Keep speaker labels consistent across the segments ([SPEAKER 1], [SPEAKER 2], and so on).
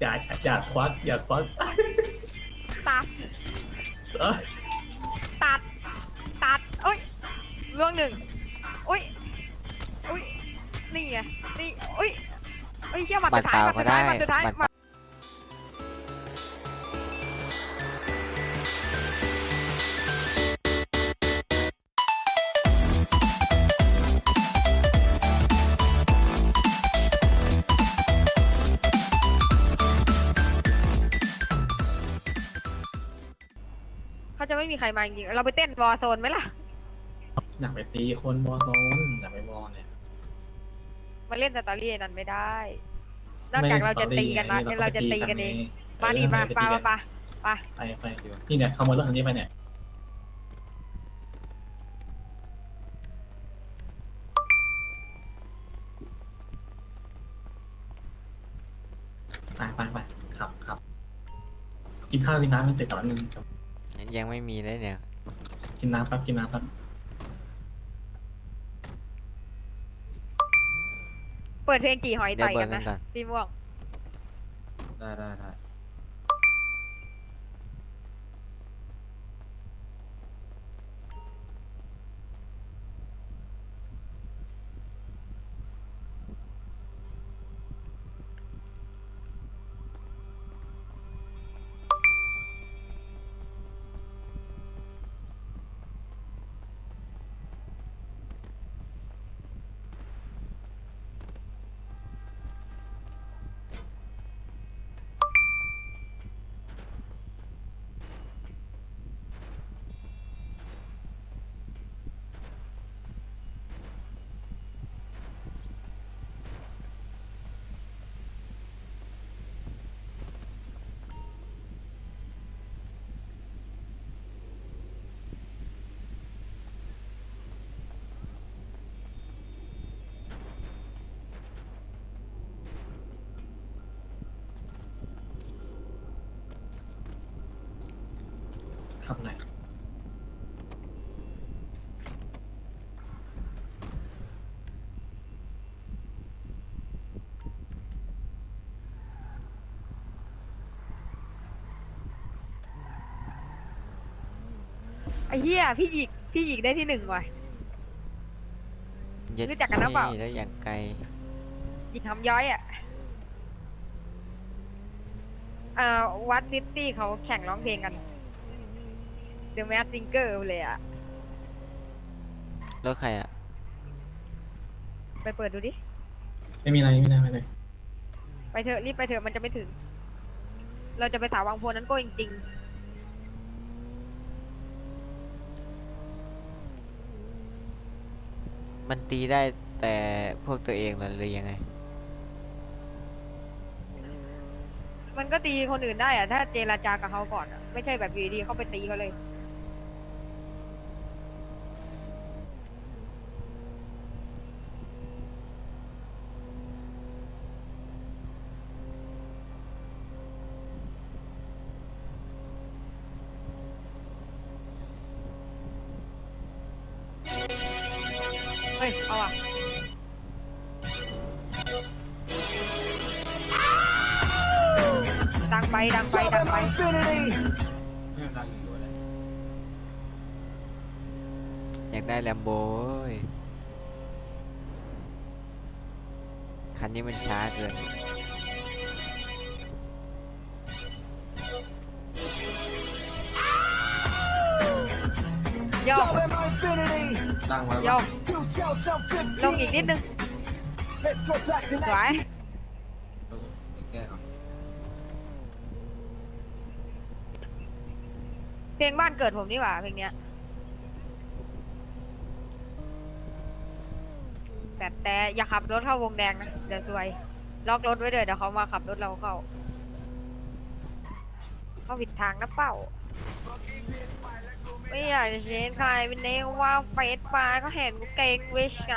[SPEAKER 1] อย่าอย่าควักอย่าควัก
[SPEAKER 2] ตัด
[SPEAKER 1] เอ้ย
[SPEAKER 2] ตัด ตัดโอ้ยล่วงหนึ่งโอ้ยโอ้ยนี่ไงนี่โอ้ยโอ้ยเชี่ยหมัดสุดท้ายห
[SPEAKER 3] บั
[SPEAKER 2] มั
[SPEAKER 3] ต
[SPEAKER 2] ด
[SPEAKER 3] ร
[SPEAKER 2] สุดท้ายหมัดสุดท้าย
[SPEAKER 3] เปล่าก็ได้บัตร
[SPEAKER 2] หมัดเขา ไม่มีใครมาจริงๆเราไปเต้นวอร์โซนไหมล่ะ
[SPEAKER 1] อยากไปตีคนวอลโซนอยากไปวอลเนี่ย
[SPEAKER 2] มาเล่นสตอรี่นั้นไม่ได้ นอกจากเราจะตีกันนะเราจะตีกันเอง มาดิมาปามาปาปา
[SPEAKER 1] ไปไปเดี๋ยวนี่เนี่ยขโมยรถคันนี้ไปเนี่ยไปไปไปขับขับกินข้าวกินน้ำมันเสร็จก่อนนึง
[SPEAKER 3] ยังไม่มีเลยเนี่ย
[SPEAKER 1] กินน้ำแป๊บกินน้ำแป๊บ
[SPEAKER 2] เปิดเพลงกี่หอย
[SPEAKER 3] เดี๋ยว
[SPEAKER 2] ไต่
[SPEAKER 3] เบิ
[SPEAKER 2] กั
[SPEAKER 3] ร์
[SPEAKER 2] น
[SPEAKER 3] นกั
[SPEAKER 2] นะ
[SPEAKER 3] นก่อน
[SPEAKER 2] พี่ม่วง
[SPEAKER 1] ได้ได้ได้ ขับไหน
[SPEAKER 2] ไอ้เหี้ยพี่หยิกพี่หยิกได้ที่หนึ่งว่ะ
[SPEAKER 3] เย็ด
[SPEAKER 2] รู้จักกันหรือเปล่า
[SPEAKER 3] ชี่แล้วอย่างไกล
[SPEAKER 2] หยิกทำย้อยอะเอ่อวัดซิตี้เขาแข่งร้องเพลงกัน The Mask Singer เลยอะ
[SPEAKER 3] รถใครอะ
[SPEAKER 2] ไปเปิดดูดิ
[SPEAKER 1] ไม่มีอะไรไม่มีอะไรไม่เลย
[SPEAKER 2] ไปเถอะรีบไปเถอะมันจะไม่ถึง เราจะไปสาววังโพนั้นก็จริง
[SPEAKER 3] มันตีได้แต่พวกตัวเองเหรอหรือยังไง
[SPEAKER 2] ๆ มันก็ตีคนอื่นได้อะถ้าเจราจากับเขาก่อนอะไม่ใช่แบบอยู่ดีๆเขาไปตีเขาเลย เฮ้ยเอาอะดังไปดังไปดังไป
[SPEAKER 3] อยากได้แลมโบยคันนี้มันช้าเกิน
[SPEAKER 1] ตั้งไว้
[SPEAKER 2] ย่อ
[SPEAKER 1] ว่า
[SPEAKER 2] ลงอีกนิดนึงสวย
[SPEAKER 1] แก้ก่อน
[SPEAKER 2] เพลงบ้านเกิดผมนี่หว่าเพลงเนี้ยแต่แต่อย่าขับรถเข้าวงแดงนะเดี๋ยวซวยล็อกรถไว้เลยเดี๋ยวเขามาขับรถเราเข้าเข้าผิดทางนะเป้าไม่อยากจะเช็นใครเป็นเนกว่าเฟซ มาก็เห็นกูเก่งวิชไง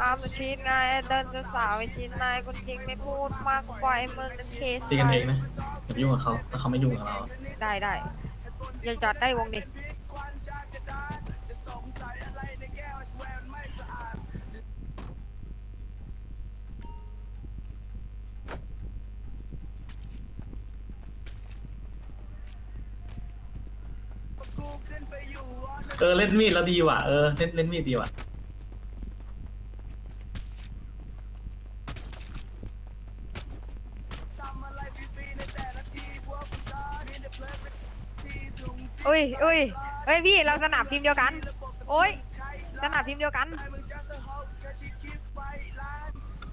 [SPEAKER 2] ตามมาชีตไงเดินจะสาวไปชีตนายคนจริงไม่พูดมากกว่าไอ้มึงนั้นเคส
[SPEAKER 1] ตีกันเองนะอย่าไปยุ่งกับเขาถ้าเขาไม่ยุ่งกับเรา
[SPEAKER 2] ได้ได้อย่าจอดได้วงดิ
[SPEAKER 1] เออเล่นมีดแล้วดีว่ะเออเล่นเล่นมีดดีว่ะ
[SPEAKER 2] อุ้ยอุ้ยเฮ้ยพี่เราสนามทีมเดียวกัน โอ้ยสนามทีมเดียวกัน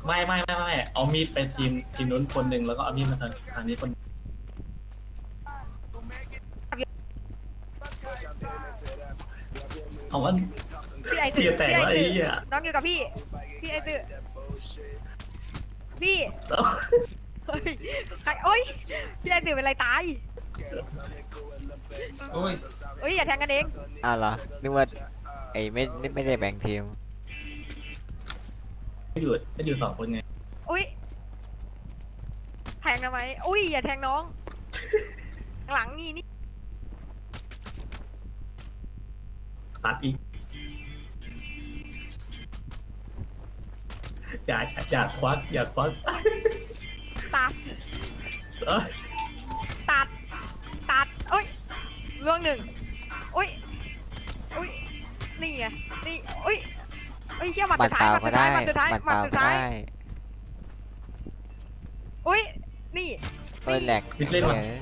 [SPEAKER 1] ไม่ไม่ไม่ไม่เอามีดไปทีมทีมนู้นคนหนึ่งแล้วก็เอามีดมาทางทางนี้คน เอาว่า
[SPEAKER 2] พี่ไอ
[SPEAKER 1] เสียแตกแล้วไอ้เหี้ย
[SPEAKER 2] น้องอยู่กับพี่ พี่ไอตือพี่เฮ้ยใครโอ้ยพี่ไอตือเป็นไรตาย
[SPEAKER 1] โอ้ย
[SPEAKER 2] เอ้ยอย่าแทงกันเอง
[SPEAKER 3] อ้าวเหรอนึกว่าไอ้ไม่ไม่ได้แบ่งทีม
[SPEAKER 1] ไม่อยู่ไม่อยู่สองคนไง
[SPEAKER 2] อุ้ยแทงทำไมอุ้ยอย่าแทงน้อง หลังนี่นี่
[SPEAKER 1] ตัดอีกอย่าอย่าควักอย่าควัก
[SPEAKER 2] ตัด
[SPEAKER 1] เอ้ย
[SPEAKER 2] ตัด ตัดโอ้ยล่วงหนึ่งอุ้ยอุ้ยนี่ไงนี่อุ้ยอุ้ยเชี่ยหมัด
[SPEAKER 3] บั
[SPEAKER 2] สุ
[SPEAKER 3] ต
[SPEAKER 2] ด
[SPEAKER 3] ร
[SPEAKER 2] ท้า
[SPEAKER 3] เป
[SPEAKER 2] ย
[SPEAKER 3] ล่า
[SPEAKER 2] หมัด
[SPEAKER 3] ก็
[SPEAKER 2] สุดท้า
[SPEAKER 3] ได้
[SPEAKER 2] ยหมัดสุดท้าย
[SPEAKER 3] บัตร
[SPEAKER 2] ห
[SPEAKER 3] เป
[SPEAKER 2] มัด
[SPEAKER 3] ล่า
[SPEAKER 2] สุด
[SPEAKER 3] ก็
[SPEAKER 2] ท้าย
[SPEAKER 3] ได้
[SPEAKER 2] อุ้ยนี่
[SPEAKER 3] โอ้ยแหลก
[SPEAKER 1] มิดเล่นว่ะ
[SPEAKER 3] เออ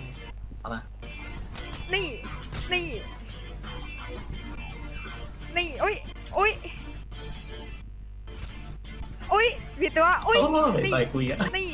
[SPEAKER 1] เอาละ
[SPEAKER 2] นี่นี่ นี่อุ้ยอุ้ยอุ้ยผิดตัวอุ้ย
[SPEAKER 1] โอ้ย
[SPEAKER 2] นี่
[SPEAKER 1] ต่อยคุยอะ
[SPEAKER 2] นี่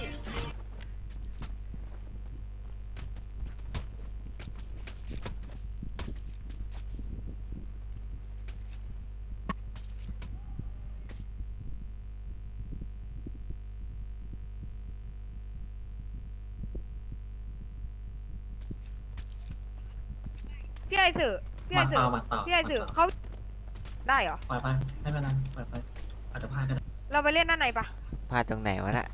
[SPEAKER 2] พี่ไอสื่อพี่ไอ
[SPEAKER 1] มา
[SPEAKER 2] สื่
[SPEAKER 1] เป
[SPEAKER 2] อ
[SPEAKER 1] ล่ามาเปล่า
[SPEAKER 2] พี่ไอสื่อเขา ได้เหรอ
[SPEAKER 1] ปล่อยไปไม่เป็นไรปล่อยไปอาจจะพลาดก็ได้
[SPEAKER 2] เราไปเล่นด้านในปะ
[SPEAKER 3] พลาดตรงไหนวะน่ะ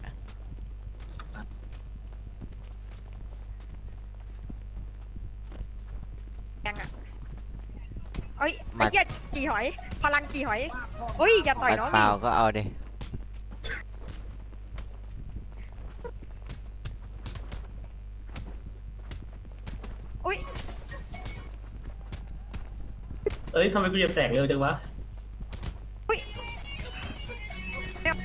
[SPEAKER 2] ยังอะเอ้ยไอ้เหี้ยจีหอย พลังจีหอยเฮ้ยอย่าต่อย
[SPEAKER 3] บัต
[SPEAKER 2] น้
[SPEAKER 3] ร
[SPEAKER 2] อง
[SPEAKER 3] เป
[SPEAKER 2] ดิ
[SPEAKER 3] ล่าก็เอาดิ
[SPEAKER 1] เอ้ยทำไมกูจะแตกเร็วจังวะ
[SPEAKER 2] อุ้ยเดี๋ยว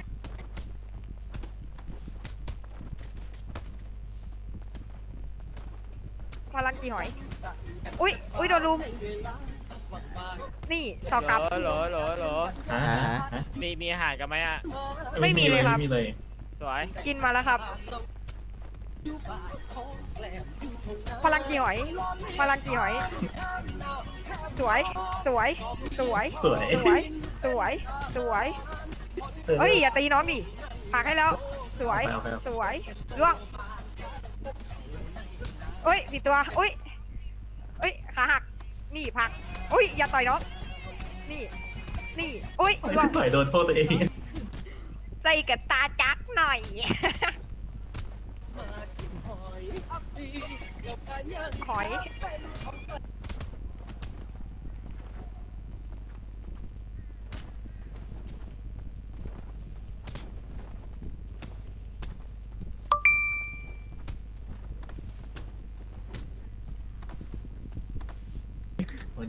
[SPEAKER 2] พลังจีหอย อุ้ยอุ้ยโดนลุม นี่ต่อกลับ
[SPEAKER 4] เหรอเหรอเหรอเหรอ
[SPEAKER 1] ฮะ
[SPEAKER 3] อ่า
[SPEAKER 1] ฮะ
[SPEAKER 3] ฮะ
[SPEAKER 1] ฮะ
[SPEAKER 4] มีมีอาหารกันไหมอะ
[SPEAKER 2] ไม่มีเลยครับ
[SPEAKER 1] ไม่มีเลย
[SPEAKER 4] สวย
[SPEAKER 2] กินมาแล้วครับ พลังจีหอย พลังจีหอย สวย สวย สวย
[SPEAKER 1] สวย
[SPEAKER 2] สวย สวย สวยเฮ้ยอย่าตีน้องดิผักให้แล้ว สวย
[SPEAKER 1] เอาไปเอาไป
[SPEAKER 2] สวยล่วงเอ้ยผิดตัวอุ้ยเอ้ย ขาหัก นี่ผักอุ้ย อย่าต่อยน้อง นี่ นี่อุ้ย
[SPEAKER 1] เอา
[SPEAKER 2] ล่วง
[SPEAKER 1] ไปต่อยโดนโทษตัวเอง
[SPEAKER 2] ใส่กับตาจักหน่อย หอย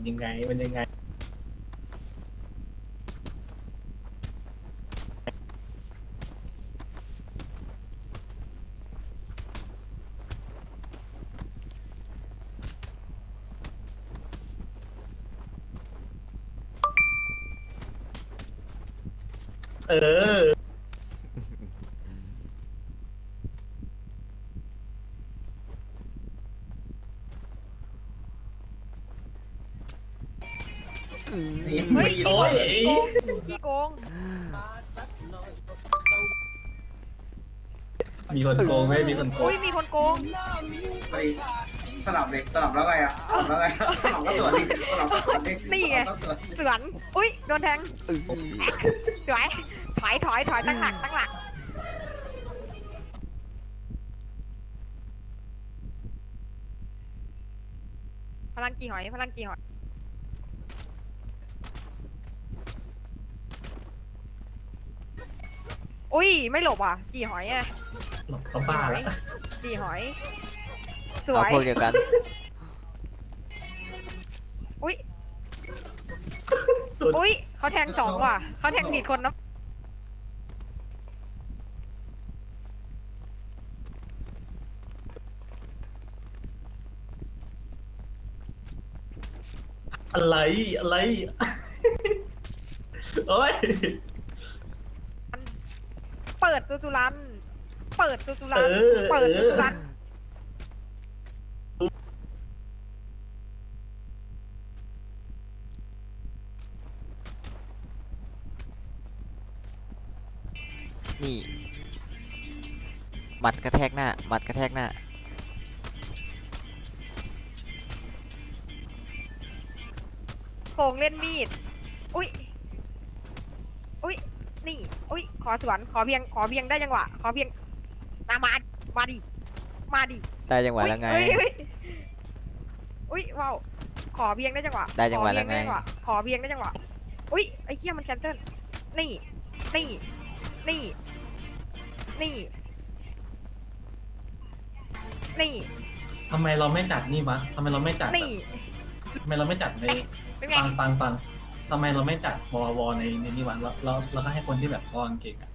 [SPEAKER 1] ยังไง มันยังไง เออ
[SPEAKER 2] เฮ้ย
[SPEAKER 1] โอ้ย
[SPEAKER 2] ขี้โกง
[SPEAKER 1] มีคนโกงไหมมีคนโก
[SPEAKER 2] อุ้
[SPEAKER 1] ง
[SPEAKER 2] ยมีคนโกง
[SPEAKER 5] ไปสลับเลยสลับแล้วไงอะสลับแล้วไงสลับก็สวนดิสลับก็สวนดิ
[SPEAKER 2] นี่ไง
[SPEAKER 5] สลับก็สวน
[SPEAKER 2] เสือนอุ้ยโดนแทง
[SPEAKER 3] อื้อ
[SPEAKER 2] สวยถอยถอยถอยตั้งหลักตั้งหลักพลังกี่หอยพลังกี่หอย อุ้ยไม่หลบอะกี่หอยอะ
[SPEAKER 1] เขาบ้าแล้ว
[SPEAKER 2] กี่หอยส
[SPEAKER 3] เอา
[SPEAKER 2] วย
[SPEAKER 3] พวกเดียวกัน
[SPEAKER 2] อุ้ย
[SPEAKER 1] สุด
[SPEAKER 2] อุ้ยเขาแทงสองว่ะเขาแทงผิดคนนะ
[SPEAKER 1] อะไรอะไรโอ้ย
[SPEAKER 2] เปิดตัวตุลัน เปิดตัวตุลั
[SPEAKER 1] เอนอ
[SPEAKER 2] เปิ
[SPEAKER 1] เอ
[SPEAKER 2] ดตัว
[SPEAKER 1] อ
[SPEAKER 2] ตุลัน
[SPEAKER 3] นี่ หมัดกระแทกหน้า หมัดกระแทกหน้า
[SPEAKER 2] โกงเล่นมีด อุ้ย อุ้ย นี่อุ้ยขอสวนขอเพียงขอเพียงได้จังหวะขอเพียงมามามาดิมาดิ
[SPEAKER 3] ได้จังหวะแล้วไง
[SPEAKER 2] อุ๊ยอุ๊ยอุ้ยว้าวขอเพียงได้จังหวะ
[SPEAKER 3] ได้จังหวะแล้วไง
[SPEAKER 2] ขอเพียงได้จังหวะอุ้ยไอ้เหี้ยมันแคนเซิลนี่นี่นี่นี่นี่
[SPEAKER 1] ทำไมเราไม่จัดนี่วะทำไมเราไม่จัด
[SPEAKER 2] นี่
[SPEAKER 1] ทำไมเราไม่จัดใน
[SPEAKER 2] เป็นไง
[SPEAKER 1] ฟังฟังฟัง ทำไมเราไม่จัดวอวอในในนี่วะเราเราเราก็ให้คนที่แบบวอนเก่งอะ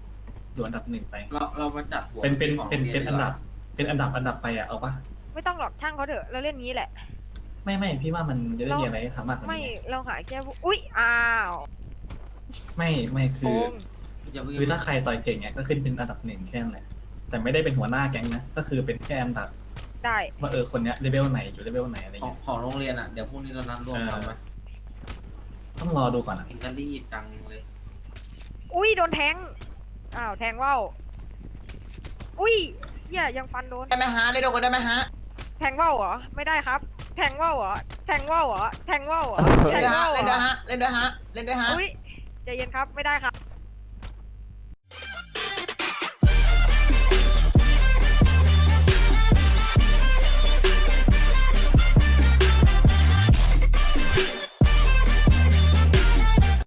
[SPEAKER 1] ดูอันดับหนึ่งไป
[SPEAKER 5] เราเรามาจัดหัว
[SPEAKER 1] เป็นเป็น
[SPEAKER 5] ของ
[SPEAKER 1] เป็น
[SPEAKER 5] โรงรีย
[SPEAKER 1] เป็นอันดับ
[SPEAKER 5] ดีกว่า
[SPEAKER 1] เป็นอันดับอันดับไปอะเอาปะ
[SPEAKER 2] ไม่ต้องหรอกช่างเขาเถอะเราเล่นงี้แหละ
[SPEAKER 1] ไม่ไม่พี่ว่ามันจะได้มีอะไรให้ทำมากกว่า
[SPEAKER 2] ไม่
[SPEAKER 1] นี้
[SPEAKER 2] เราหาแค่ผู้อุ้ยอ้าว
[SPEAKER 1] ไม่ไม่คื
[SPEAKER 2] โก
[SPEAKER 1] อ
[SPEAKER 2] ง
[SPEAKER 5] อย่าเพิ่ง
[SPEAKER 1] คือถ้าใครต่อยเก่งเนี่ยก็ขึ้นเป็นอันดับหนึ่งแค่นั้นแหละแต่ไม่ได้เป็นหัวหน้าแก๊งนะ ก็คือเป็นแค่อันดับ
[SPEAKER 2] ได้
[SPEAKER 1] ว่าเออคนเนี้ยเลเวลไหนอยู่เลเวลไหนอะไร
[SPEAKER 5] ของ
[SPEAKER 1] เงี้ย
[SPEAKER 5] ของโรงเรียนอะ เดี๋ยวพรุ่งนี้เรานัดรวมกันไหม
[SPEAKER 1] ต้องรอดูก่อนอะ
[SPEAKER 5] อิตาลีจังเลย
[SPEAKER 2] อุ้ยโดนแทง อ้าวแทงว่าวอุ้ยเหี้ยยังฟันโดน
[SPEAKER 6] ได้ไหมฮะเล่นโดกันได้ไหมฮะ
[SPEAKER 2] แทงว่าวเหรอ ไม่ได้ครับ แทงว่าวเหรอ แทงว่าวเหรอ แทงว่าวเหรอ
[SPEAKER 6] เล่
[SPEAKER 2] แท
[SPEAKER 6] น
[SPEAKER 2] ง
[SPEAKER 6] ด้วย
[SPEAKER 2] ว่า
[SPEAKER 6] ฮะ
[SPEAKER 2] วเหร
[SPEAKER 6] เล่นด้วย
[SPEAKER 2] อ
[SPEAKER 6] ฮะเล่นด้วยฮะเล่นด้วยฮะ
[SPEAKER 2] อุ้ยใจเย็นครับ ไม่ได้ครับ